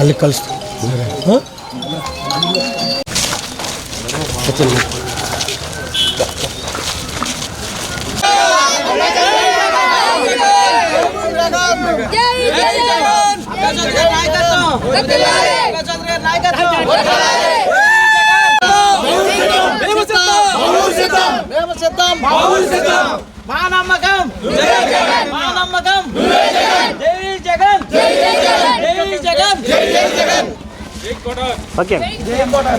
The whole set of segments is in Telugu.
ಅಲ್ಲಿ ಕಳಿಸ್ತೀನಿ ಹಾಂ ನಾಯಕತ್ವ జై జగన్. మా నమ్మకం మా నమ్మకం జై జగన్. జై జగన్. ఓకే. అలా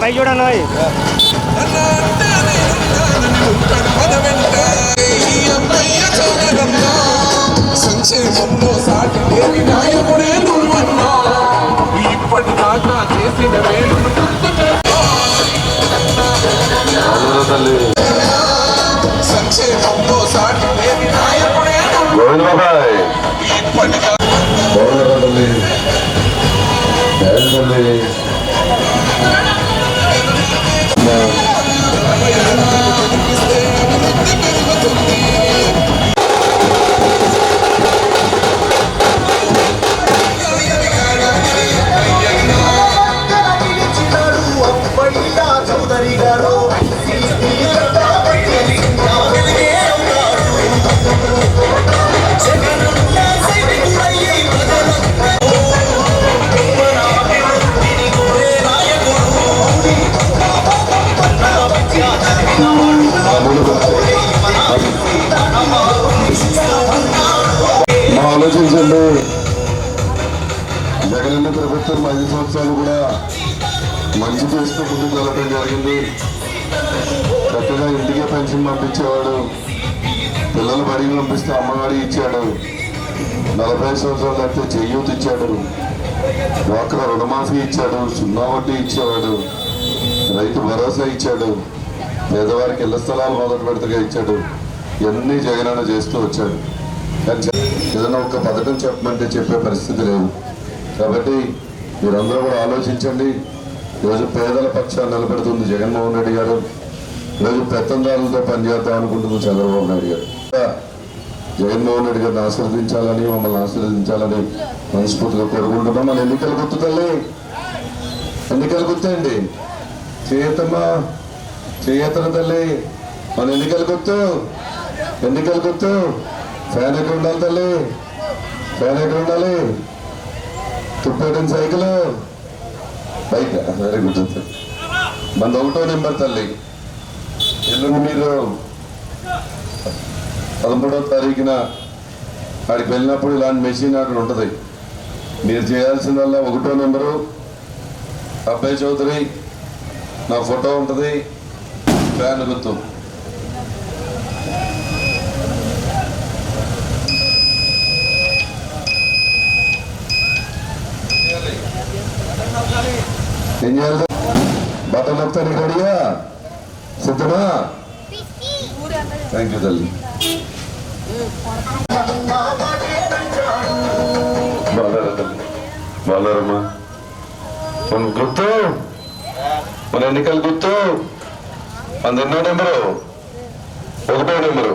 పై చూడన్నా ఓయ్. సంక్షేమంలో సాటి లేని నాయకుడే నువ్వన్నా ఇప్పటిదాకా చేసిన వేలును సంక్షేమంలో సాటి నాయకుడే ఇప్పటిదాకా ఆలోచించండి. జగనన్న ప్రభుత్వం ఐదు సంవత్సరాలు కూడా మంచి చేస్తూ ముందుకు వెళ్ళడం జరిగింది. చక్కగా ఇంటికే పెన్షన్ పంపించేవాడు. పిల్లలు బడికి పంపిస్తే అమ్మవాడి ఇచ్చాడు. నలభై సంవత్సరాలు దాటితే చెయ్యూత్ ఇచ్చాడు. డ్వాక్రా రుణమాఫీ ఇచ్చాడు. సున్నా వడ్డీ ఇచ్చేవాడు. రైతు భరోసా ఇచ్చాడు. పేదవారికి ఇళ్ళ స్థలాలు మొదలు పెడతగా ఇచ్చాడు. ఇవన్నీ జగనన్న చేస్తూ వచ్చాడు. ఏదైనా ఒక పథకం చెప్పమంటే చెప్పే పరిస్థితి లేదు. కాబట్టి మీరందరూ కూడా ఆలోచించండి. ఈరోజు పేదల పక్షాన్ని నిలబెడుతుంది జగన్మోహన్ రెడ్డి గారు. ఈరోజు పెత్తందారులతో పనిచేద్దాం అనుకుంటుంది చంద్రబాబు నాయుడు గారు. జగన్మోహన్ రెడ్డి గారిని ఆశీర్వదించాలని మమ్మల్ని ఆశీర్వదించాలని మనస్ఫూర్తిగా కోరుకుంటున్నాం. మన ఎన్నికలు గుర్తు తల్లి. ఎన్నికలు గుర్తండి చేయతమ్మా చేయతన తల్లి. మన ఎన్నికలు గుర్తు. ఎన్నికలు గుర్తు. ఫ్యాన్ ఎక్కడ ఉండాలి తల్లి ఫ్యాన్ ఎక్కడ ఉండాలి తుప్పేటిన సైకిల్ బైక్ వెరీ గుడ్ మంది ఒకటో నెంబర్ తల్లి. ఎల్లుండి మీరు పదమూడవ తారీఖున అక్కడికి వెళ్ళినప్పుడు ఇలాంటి మెషిన్ అక్కడ ఉంటుంది. మీరు చేయాల్సిందల్లా ఒకటో నెంబరు. అబ్బాయి చౌదరి నా ఫోటో ఉంటుంది. ఫ్యాన్ గుర్తు. ఏం చేయాలి బట్టలు నొక్కుతానికి రెడీయా సిద్ధమా థ్యాంక్ యూ తల్లి బాగారా మన గుర్తు మన ఎన్నికలు గుర్తు మన ఎన్నో నెంబరు ఒకటో నెంబరు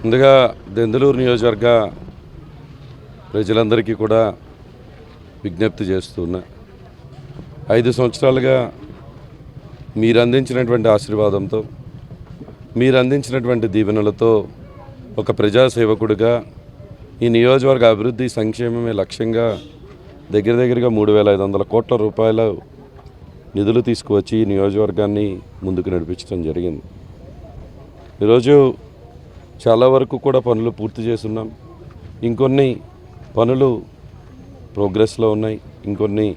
ముందుగా దెందులూరు నియోజకవర్గ ప్రజలందరికీ కూడా విజ్ఞప్తి చేస్తున్నా. ఐదు సంవత్సరాలుగా మీరు అందించినటువంటి ఆశీర్వాదంతో మీరు అందించినటువంటి దీవెనలతో ఒక ప్రజాసేవకుడిగా ఈ నియోజకవర్గ అభివృద్ధి సంక్షేమమే లక్ష్యంగా దగ్గర దగ్గరగా మూడు వేల ఐదు వందల కోట్ల రూపాయల నిధులు తీసుకువచ్చి ఈ నియోజకవర్గాన్ని ముందుకు నడిపించడం జరిగింది. ఈరోజు చాలా వరకు కూడా పనులు పూర్తి చేస్తున్నాం. ఇంకొన్ని పనులు ప్రోగ్రెస్లో ఉన్నాయి. ఇంకొన్ని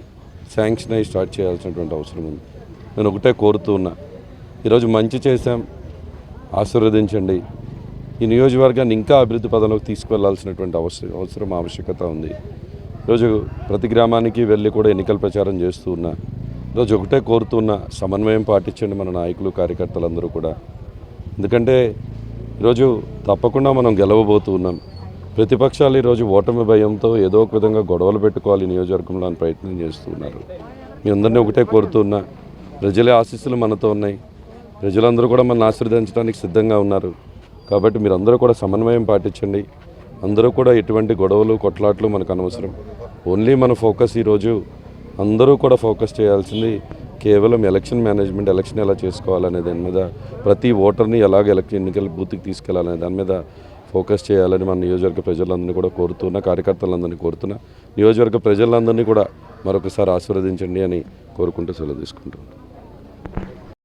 శాంక్షన్ అయ్యి స్టార్ట్ చేయాల్సినటువంటి అవసరం ఉంది. నేను ఒకటే కోరుతూ ఉన్నా. ఈరోజు మంచి చేశాం. ఆశీర్వదించండి. ఈ నియోజకవర్గాన్ని ఇంకా అభివృద్ధి పదంలోకి తీసుకువెళ్ళాల్సినటువంటి అవసరం అవసరం ఆవశ్యకత ఉంది. ఈరోజు ప్రతి గ్రామానికి వెళ్ళి కూడా ఎన్నికల ప్రచారం చేస్తూ ఉన్నా ఈరోజు ఒకటే కోరుతున్నా సమన్వయం పాటించండి మన నాయకులు కార్యకర్తలందరూ కూడా. ఎందుకంటే ఈరోజు తప్పకుండా మనం గెలవబోతూ ఉన్నాం. ప్రతిపక్షాలు ఈరోజు ఓటమి భయంతో ఏదో ఒక విధంగా గొడవలు పెట్టుకోవాలి నియోజకవర్గంలో అని ప్రయత్నం చేస్తున్నారు మీ అందరినీ ఒకటే కోరుతున్నా ప్రజల ఆశీస్సులు మనతో ఉన్నాయి. ప్రజలందరూ కూడా మనల్ని ఆశీర్వదించడానికి సిద్ధంగా ఉన్నారు. కాబట్టి మీరు అందరూ కూడా సమన్వయం పాటించండి. అందరూ కూడా ఎటువంటి గొడవలు కొట్లాట్లు మనకు అనవసరం. ఓన్లీ మన ఫోకస్ ఈరోజు అందరూ కూడా ఫోకస్ చేయాల్సింది కేవలం ఎలక్షన్ మేనేజ్మెంట్ ఎలక్షన్ ఎలా చేసుకోవాలనే దాని మీద. ప్రతి ఓటర్ని ఎలాగ ఎలక్షన్ ఎన్నికల బూత్కి తీసుకెళ్ళాలనే దాని మీద ఫోకస్ చేయాలని మన నియోజకవర్గ ప్రజలందరినీ కూడా కోరుతున్నా కార్యకర్తలందరినీ కోరుతున్నా నియోజకవర్గ ప్రజలందరినీ కూడా మరొకసారి ఆశీర్వదించండి అని కోరుకుంటూ సెలవు తీసుకుంటున్నాను.